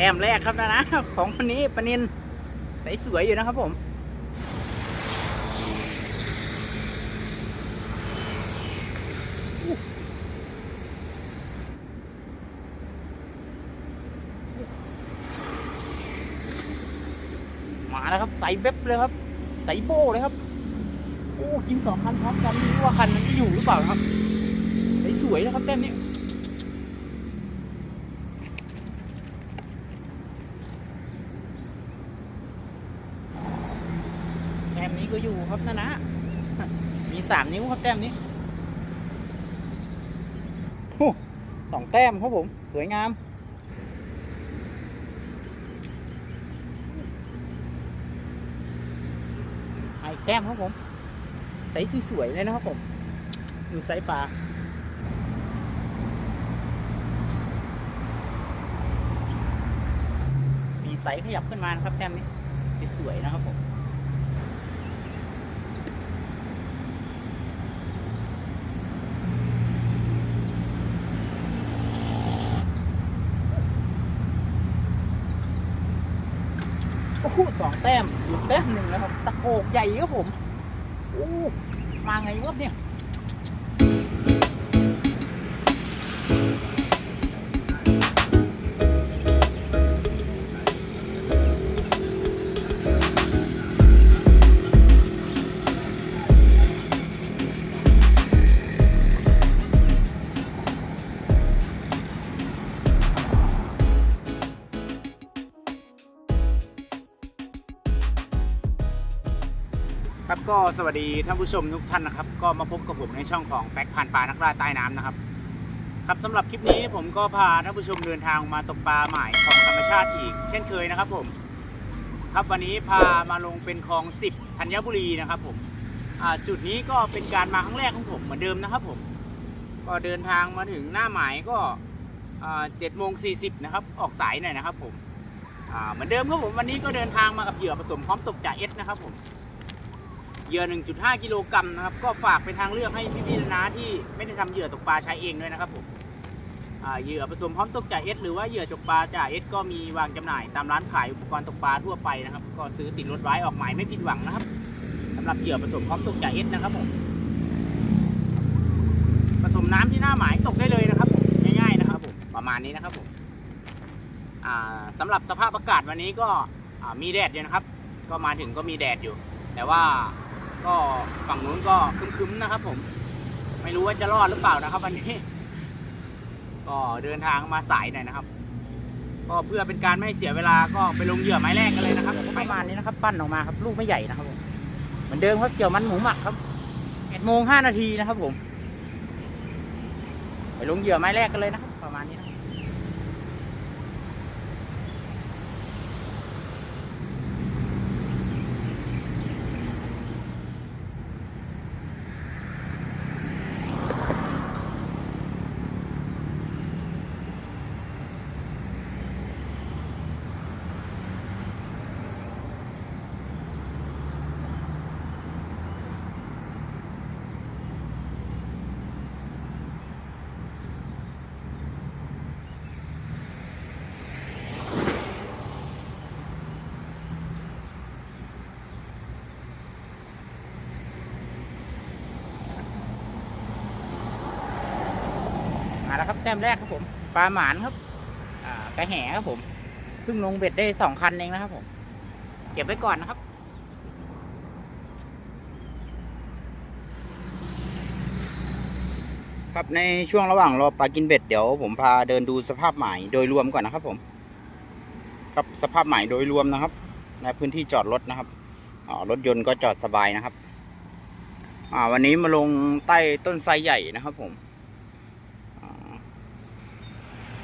แต้มแรกครับนะนะ ของวันนี้ปนินใสสวยอยู่นะครับผมมาแล้วครับ ใสเบ็บเลยครับ ใสโบ้เลยครับ โอ้กินสองคันพร้อมกันไม่รู้ว่าคันนั้นจะอยู่หรือเปล่าครับ ใสสวยนะครับแต้มนี้ แต้มนี้ ก็อยู่ครับนะนะ มีสามนิ้วครับแต้มนี้โอ้สองแต้มครับผม สวยงาม ไอ้แต้มครับผม ใสสวยๆเลยนะครับผมอยู่ไซส์ปลามีไซส์ขยับขึ้นมานะครับแต้มนี้ สวยๆนะครับผม ผู้สองแต้มอยู่แต้มหนึ่งแล้วครับ ตะโกกใหญ่ครับผม อู้ มาไงวะเนี่ย ครับก็สวัสดีท่านผู้ชมทุกท่านนะครับ ก็มาพบกับผมในช่องของแบ็คผ่านปลานักล่าใต้น้ำนะครับ ครับสำหรับคลิปนี้ผมก็พาท่านผู้ชมเดินทางมาตกปลาหมายของธรรมชาติอีก เช่นเคยนะครับผมครับวันนี้พามาลงเป็นคลอง10ธัญบุรีนะครับผมจุดนี้ก็เป็นการมาครั้งแรกของผมเหมือนเดิมนะครับผมก็เดินทางมาถึงหน้าหมายก็เจ็ดโมงสี่สิบนะครับออกสายหน่อยนะครับผมเหมือนเดิมครับผมวันนี้ก็เดินทางมากับเหยื่อผสมพร้อมตกจ่าเอสนะครับผม เหยื่อ 1.5 กิโลกรัมนะครับ ก็ฝากเป็นทางเลือกให้พี่ๆนะที่ไม่ได้ทำเหยื่อตกปลาใช้เองด้วยนะครับผมเหยื่อผสมพร้อมตกจ่าเอสหรือว่าเหยื่อตกปลาจ่าเอสก็มีวางจำหน่าย ตามร้านขายอุปกรณ์ตกปลาทั่วไปนะครับ ก็ซื้อติดรถไว้ออกหมายไม่ผิดหวังนะครับสำหรับเหยื่อผสมพร้อมตกจ่าเอสนะครับผมผสมน้ำที่หน้าหมายตกได้เลยนะครับผมง่ายๆนะครับผมประมาณนี้นะครับผมอ่าสำหรับสภาพอากาศวันนี้ก็มีแดดอยู่นะครับ ก็มาถึงก็มีแดดอยู่ แต่ว่า ก็ฝั่งนู้นก็คึ้มๆนะครับ ผม ไม่รู้ว่าจะรอดหรือเปล่านะครับ วันนี้ ก็เดินทางมาสายหน่อยนะครับ ก็เพื่อเป็นการไม่เสียเวลาก็ไปลงเหยื่อไม้แรกกันเลยนะครับประมาณนี้นะครับ ปั้นออกมาครับ ลูกไม่ใหญ่นะครับผมเหมือนเดิมครับเกี่ยวมันหมูหมักครับเอ็ดโมงห้านาทีนะครับ ผม ไปลงเหยื่อไม้แรกกันเลยนะครับ ประมาณนี้นะ แล้วครับแต้มแรกครับผมปลาหมานครับกระแหครับผมเพิ่งลงเบ็ดได้สองคันเองนะครับผม เก็บไว้ก่อนนะครับครับในช่วงระหว่างรอปลากินเบ็ดเดี๋ยวผมพาเดินดูสภาพหมายโดยรวมก่อนนะครับผม ครับสภาพหมายโดยรวมนะครับ ในพื้นที่จอดรถนะครับรถยนต์ก็จอดสบายนะครับวันนี้มาลงใต้ต้นไทรใหญ่นะครับผม อ่า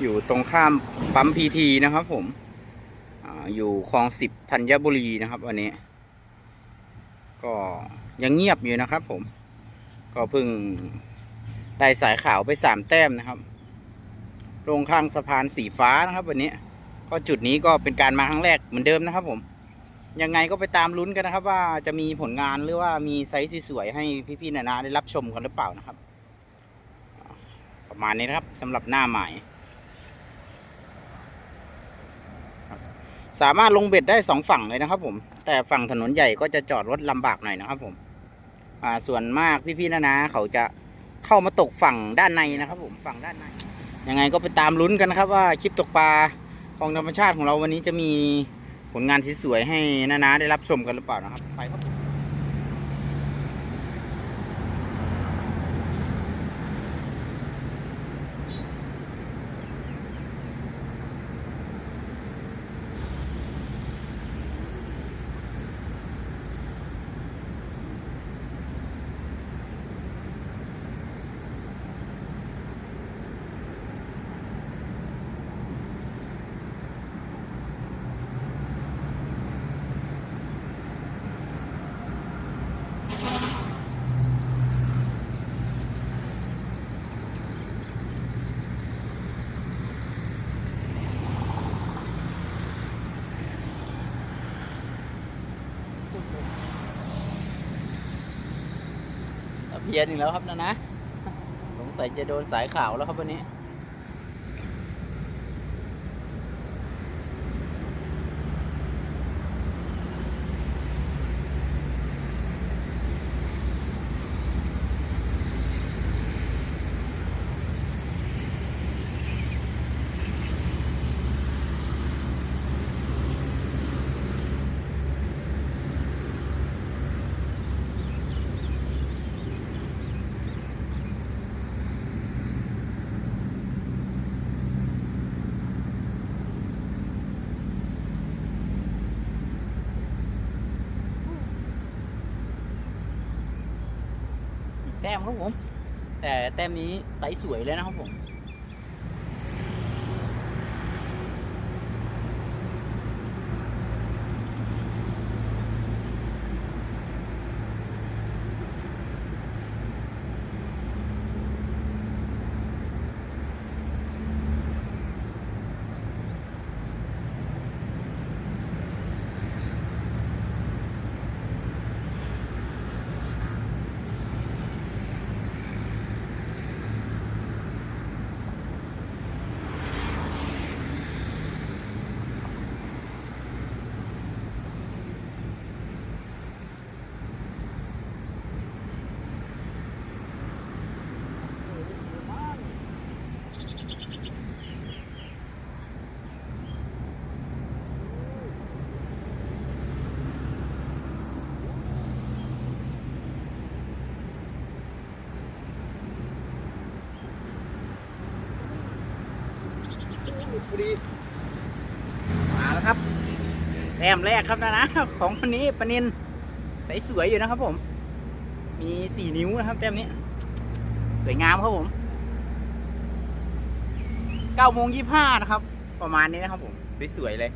อยู่ตรงข้ามปั๊มพีทีนะครับผมออยู่คลองสิบธัญบุรีนะครับ วันนี้ ก็ยังเงียบอยู่นะครับ ผม ก็เพิ่งได้สายขาวไปสามแต้มนะครับ ลงข้างสะพานสีฟ้านะครับ วันนี้ ก็จุดนี้ก็เป็นการมาครั้งแรกเหมือนเดิมนะครับ ผม ยังไงก็ไปตามลุ้นกันนะครับ ว่าจะมีผลงานหรือว่ามีไซส์สวยๆให้พี่ๆนานาได้รับชมกันหรือเปล่านะครับ ประมาณนี้นะครับสำหรับหน้าใหม่ สามารถลงเบ็ดได้สองฝั่งเลยนะครับผม แต่ฝั่งถนนใหญ่ก็จะจอดรถลำบากหน่อยนะครับผมอ่าส่วนมากพี่ๆนะนะเขาจะเข้ามาตกฝั่งด้านในนะครับ ผมฝั่งด้านในยังไงก็ไปตามลุ้นกันนะครับว่าคลิปตกปลาของธรรมชาติของเราวันนี้จะมีผลงานที่สวยให้นานาได้รับชมกันหรือเปล่านะครับ ไปครับ เพียนอีกแล้วครับนะนะ สงสัยจะโดนสายข่าวแล้วครับวันนี้ แต้มครับผม แต่แต้มนี้ไซส์สวยเลยนะครับผม ต้มแรกครับนะนะของคนนี้ปนินใสสวยอยู่นะครับผม มีสี่นิ้วนะครับแต้มนี้สวยงามครับผมเก้าโมงยี่ห้านะครับ ประมาณนี้นะครับผมสวยๆเลย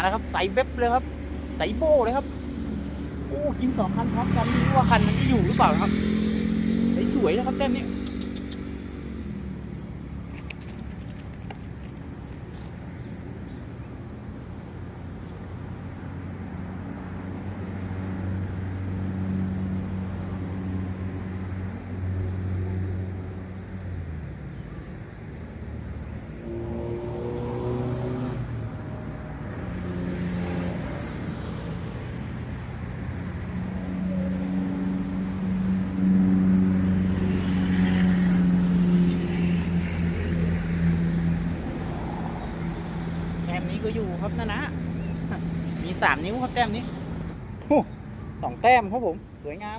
มาแล้วครับ ใสเบ็บเลยครับ ใสโบ้เลยครับ โอ้กินสองคันพร้อมกันไม่รู้ว่าคันนั้นจะอยู่หรือเปล่าครับ ใสสวยนะครับแต้มนี้ ก็อยู่ครับนะนะ มีสามนิ้วครับแต้มนี้สองแต้มครับผม สวยงาม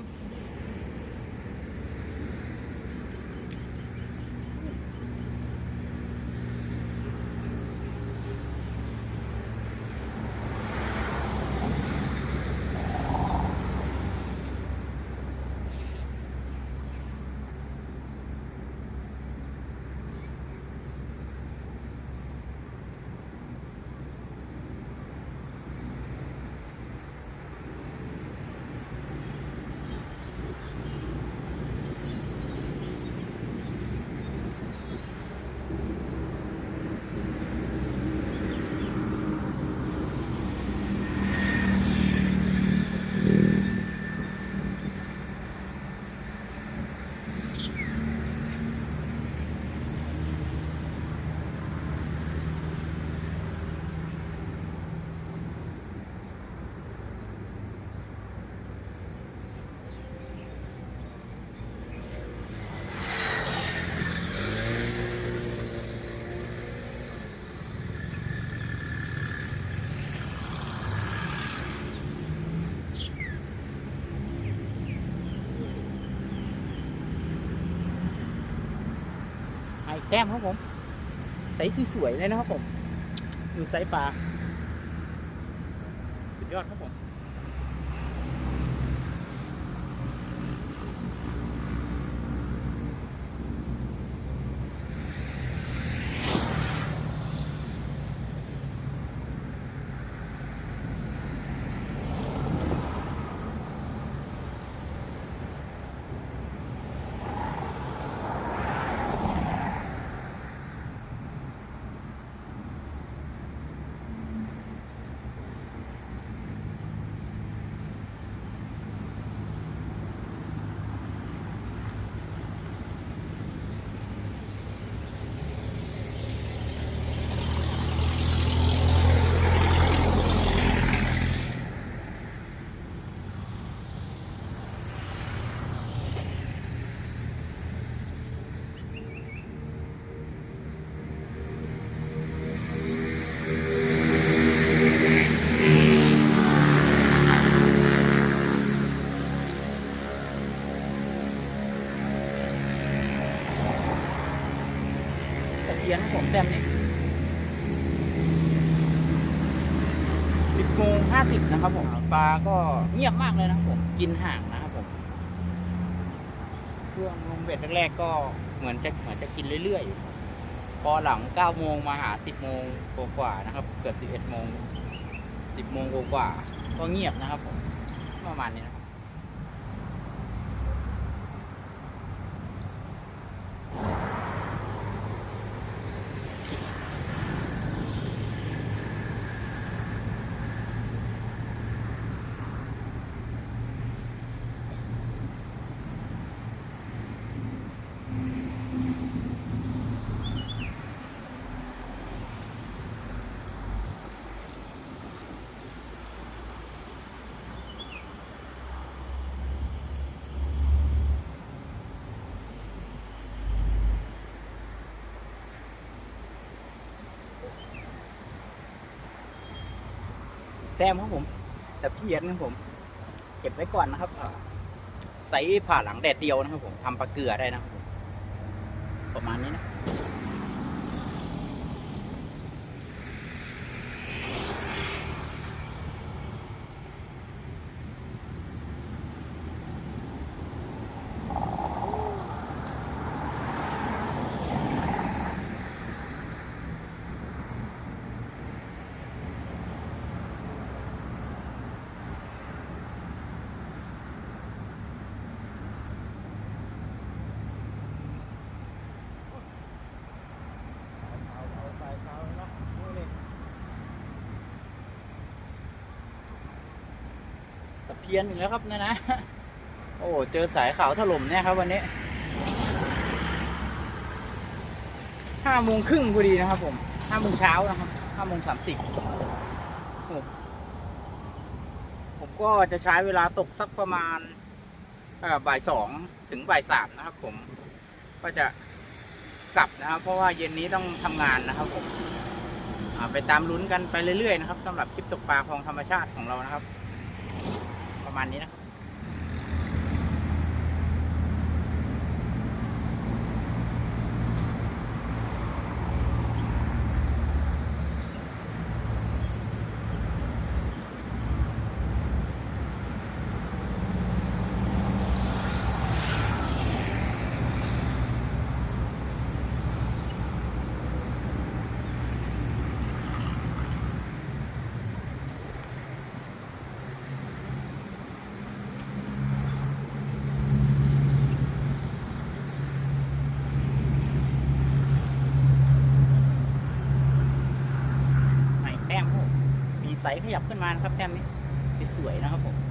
แก้มครับผม ใสสวยๆเลยนะครับผม ดูไซส์ปลา สุดยอดครับผม ตะเพียนครับผมแต้มนี่สิบโมงห้าสิบนะครับผมปลา ก็เงียบมากเลยนะผมกินห่างนะครับผมเครื่องลงเบ็ดแรกๆก็เหมือนจะเหมือนจะกินเรื่อยๆอยู่พอหลังเก้าโมงมาหาสิบโมงกว่าๆนะครับ เกือบสิบเอ็ดโมงสิบโมงกว่าก็เงียบนะครับผมประมาณนี้นะ ต้มครับผม แต่เพียนครับผม เก็บไว้ก่อนนะครับใส่ผ่าหลังแดดเดียวนะครับผมทำปลาเกลือได้นะครับผมประมาณนี้นะ ตะ เพี้ยนอีกแล้วครับนะนะ โอ้เจอสายขาวถล่มเนี่ยครับ วันนี้ห้าโมงครึ่งพอดีนะครับ ผมห้าโมงเช้านะครับห้าโมงสามสิบผมก็จะใช้เวลาตกสักประมาณบ่ายสองถึงบ่ายสามนะครับ ผมก็จะกลับนะครับ เพราะว่าเย็นนี้ต้องทำงานนะครับ ผมไปตามลุ้นกันไปเรื่อยๆนะครับสำหรับคลิปตกปลาของธรรมชาติของเรานะครับ ประมาณนี้นะ ใสขยับขึ้นมานะครับแต้มนี้สวยๆนะครับผม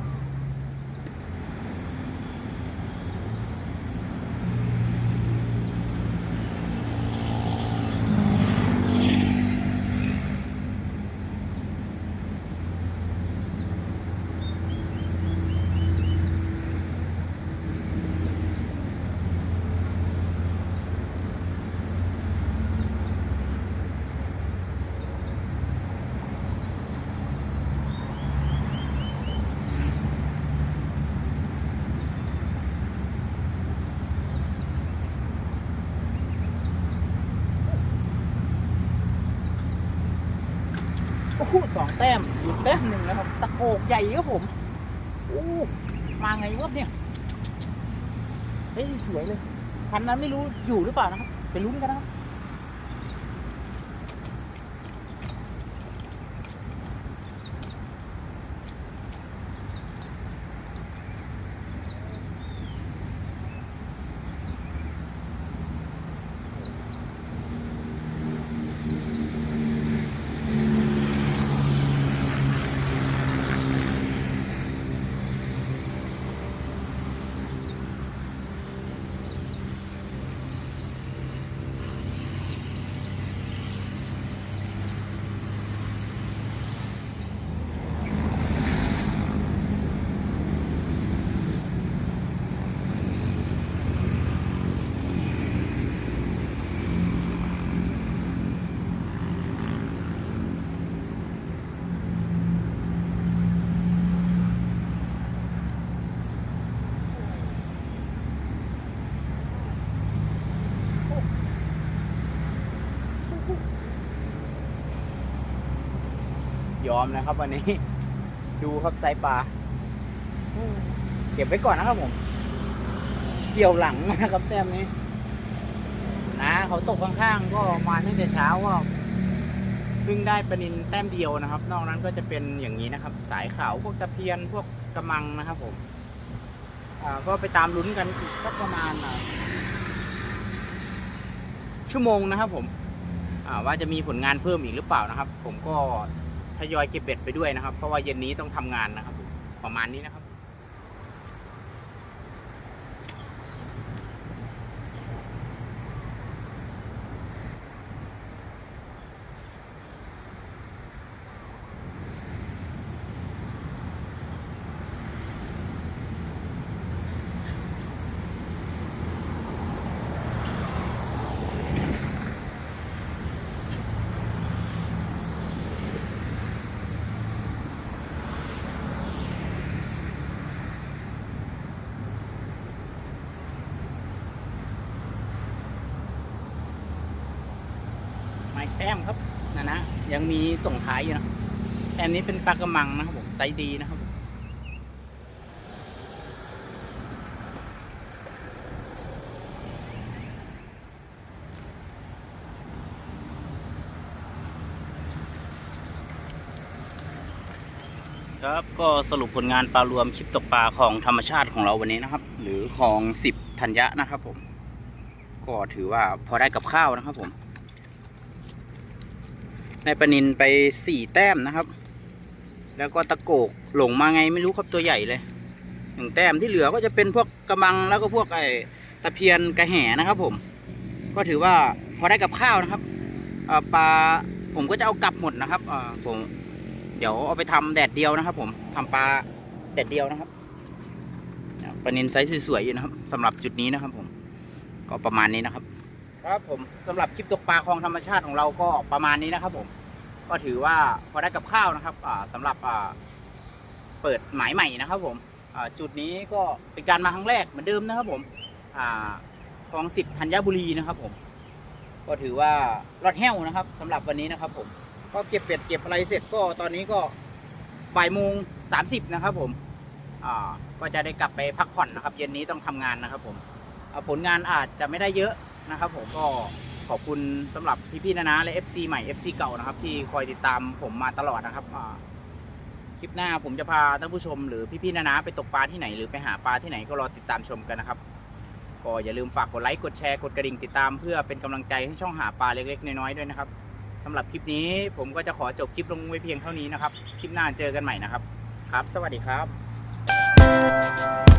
คู่สองแต้มอยู่แต้มหนึ่งแล้วครับ ตะโกกใหญ่ครับผมโอ้มาไงวะเนี่ยเฮ้ยสวยเลย พันนั้นไม่รู้อยู่หรือเปล่านะครับ ไปลุ้นกันนะครับ ยอมนะครับ วันนี้ ดูครับไซส์ปลาเก็บไว้ก่อนนะครับผม เกี่ยวหลังนะครับแต้มนี้นะเขาตกข้างๆ ก็มาตั้งแต่เช้าก็เพิ่งได้ปลานินแต้มเดียวนะครับ นอกนั้นก็จะเป็นอย่างนี้นะครับ สายขาวพวกตะเพียนพวกกระมังนะครับ ผมอ่าก็ไปตามลุ้นกันอีกสักประมาณอ่าชั่วโมงนะครับ ผมอ่าว่าจะมีผลงานเพิ่มอีกหรือเปล่านะครับ ผมก็ ทยอยเก็บเบ็ดไปด้วยนะครับ เพราะว่าเย็นนี้ต้องทำงานนะครับ ประมาณนี้นะครับ ไม้แต้มครับนะนะยัง มีส่งท้ายอยู่นะแต้มนี้เป็นปลากระมังนะครับผมไซส์ดีนะครับผมครับก็สรุปผลงานปลารวมคลิปตกปลาของธรรมชาติของเราวันนี้นะครับ หรือของสิบธัญญะนะครับผม ก็ถือว่าพอได้กับข้าวนะครับผม ในปลานินไปสี่แต้มนะครับ แล้วก็ตะโกกหลงมาไงไม่รู้ครับตัวใหญ่เลยหนึ่งแต้มที่เหลือก็จะเป็นพวกกระมังแล้วก็พวกไอ้ตะเพียนกระแหนะครับ ผม ก็ถือว่าพอได้กับข้าวนะครับปลาผมก็จะเอากลับหมดนะครับผมเดี๋ยวเอาไปทำแดดเดียวนะครับ ผมทำปลาแดดเดียวนะครับปลานินไซส์สวยๆอยู่นะครับสำหรับจุดนี้นะครับ ผมก็ประมาณนี้นะครับ ครับผมสำหรับคลิปตกปลาคลองธรรมชาติของเราก็ประมาณนี้นะครับผมก็ถือว่าพอได้กับข้าวนะครับอ่าสำหรับเปิดหมายใหม่นะครับผมจุดนี้ก็เป็นการมาครั้งแรกเหมือนเดิมนะครับผมคลองสิบธัญบุรีนะครับผม ก็ถือว่ารอดแห้วนะครับสำหรับวันนี้นะครับผมก็เก็บเป็ดเก็บอะไรเสร็จก็ตอนนี้ก็บ่ายโมงสามสิบนะครับผมก็จะได้กลับไปพักผ่อนนะครับ เย็นนี้ต้องทำงานนะครับผมผลงานอาจจะไม่ได้เยอะ นะครับผมก็ขอบคุณสำหรับพี่ๆนะนะและ FC ใหม่ FC เก่านะครับ ที่คอยติดตามผมมาตลอดนะครับคลิปหน้าผมจะพาท่านผู้ชมหรือพี่ๆนะนะไปตกปลาที่ไหนหรือไปหาปลาที่ไหนก็รอติดตามชมกันนะครับ ก็อย่าลืมฝากกดไลค์กดแชร์กดกระดิ่งติดตามเพื่อเป็นกำลังใจให้ช่องหาปลาเล็กๆ น้อยๆด้วยนะครับสำหรับคลิปนี้ผมก็จะขอจบคลิปลงไว้เพียงเท่านี้นะครับ คลิปหน้าเจอกันใหม่นะครับครับ สวัสดีครับ